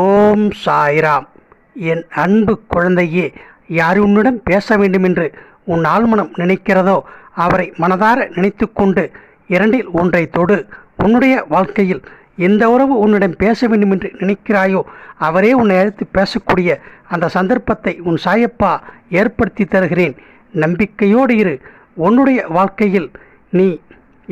ஓம் சாய்ராம். என் அன்பு குழந்தையே யார் உன்னிடம் பேச வேண்டுமென்று உன் ஆழ்மனம் நினைக்கிறதோ அவரை மனதார நினைத்துக்கொண்டு இரண்டில் ஒன்றை தொடு. உன்னுடைய வாழ்க்கையில் எந்த உறவு உன்னிடம் பேச வேண்டுமென்று நினைக்கிறாயோ அவரே உன்னை அழைத்து பேசக்கூடிய அந்த சந்தர்ப்பத்தை உன் சாயப்பா ஏற்படுத்தி தருகிறேன். நம்பிக்கையோடு இரு. உன்னுடைய வாழ்க்கையில் நீ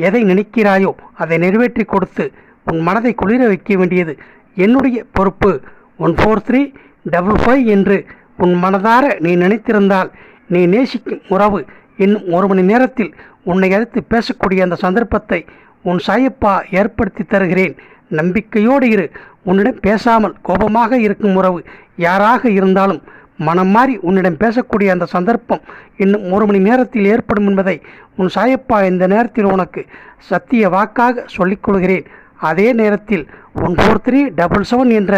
எதை நினைக்கிறாயோ அதை நிறைவேற்றி கொடுத்து உன் மனதை குளிர வைக்க வேண்டியது என்னுடைய பொறுப்பு one four three double five என்று உன் மனதார நீ நினைத்திருந்தால் நீ நேசிக்கும் உறவு இன்னும் ஒரு மணி நேரத்தில் உன்னை அழைத்து பேசக்கூடிய அந்த சந்தர்ப்பத்தை உன் சாயப்பா ஏற்படுத்தி தருகிறேன். நம்பிக்கையோடு இரு. உன்னிடம் பேசாமல் கோபமாக இருக்கும் உறவு யாராக இருந்தாலும் மனம் மாறி உன்னிடம் பேசக்கூடிய அந்த சந்தர்ப்பம் இன்னும் ஒரு மணி நேரத்தில் ஏற்படும் என்பதை உன் சாயப்பா இந்த நேரத்தில் உனக்கு சத்திய வாக்காக சொல்லிக் கொள்கிறேன். அதே நேரத்தில் one four three double seven என்ற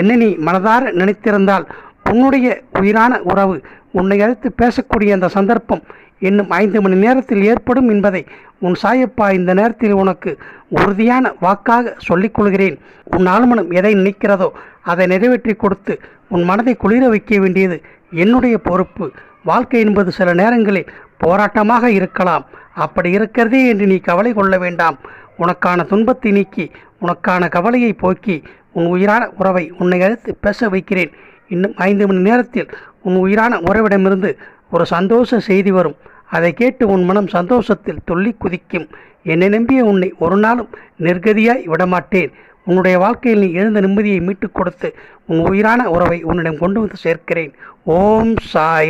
எண்ணை மனதார நினைத்திருந்தால் உன்னுடைய உயிரான உறவு உன்னை அழைத்து பேசக்கூடிய அந்த சந்தர்ப்பம் இன்னும் ஐந்து மணி நேரத்தில் ஏற்படும் என்பதை உன் சாயப்பா இந்த நேரத்தில் உனக்கு உறுதியான வாக்காக சொல்லிக் கொள்கிறேன். உன் ஆழ்மனம் எதை நினைக்கிறதோ அதை நிறைவேற்றி கொடுத்து உன் மனதை குளிர வைக்க வேண்டியது என்னுடைய பொறுப்பு. வாழ்க்கை என்பது சில நேரங்களில் போராட்டமாக இருக்கலாம். அப்படி இருக்கிறதே என்று நீ கவலை கொள்ள வேண்டாம். உனக்கான துன்பத்தை நீக்கி உனக்கான கவலையை போக்கி உன் உயிரான உறவை உன்னை அழைத்து பேச வைக்கிறேன். இன்னும் ஐந்து மணி நேரத்தில் உன் உயிரான உறவிடமிருந்து ஒரு சந்தோஷ செய்தி வரும். அதை கேட்டு உன் மனம் சந்தோஷத்தில் துள்ளி குதிக்கும். என்னை நம்பிய உன்னை ஒரு நாளும் நிர்கதியாய் விடமாட்டேன். உன்னுடைய வாழ்க்கையில் நீ எழுந்த நிம்மதியை மீட்டுக் கொடுத்து உன் உயிரான உறவை உன்னிடம் கொண்டு வந்து சேர்க்கிறேன். ஓம் சாய்.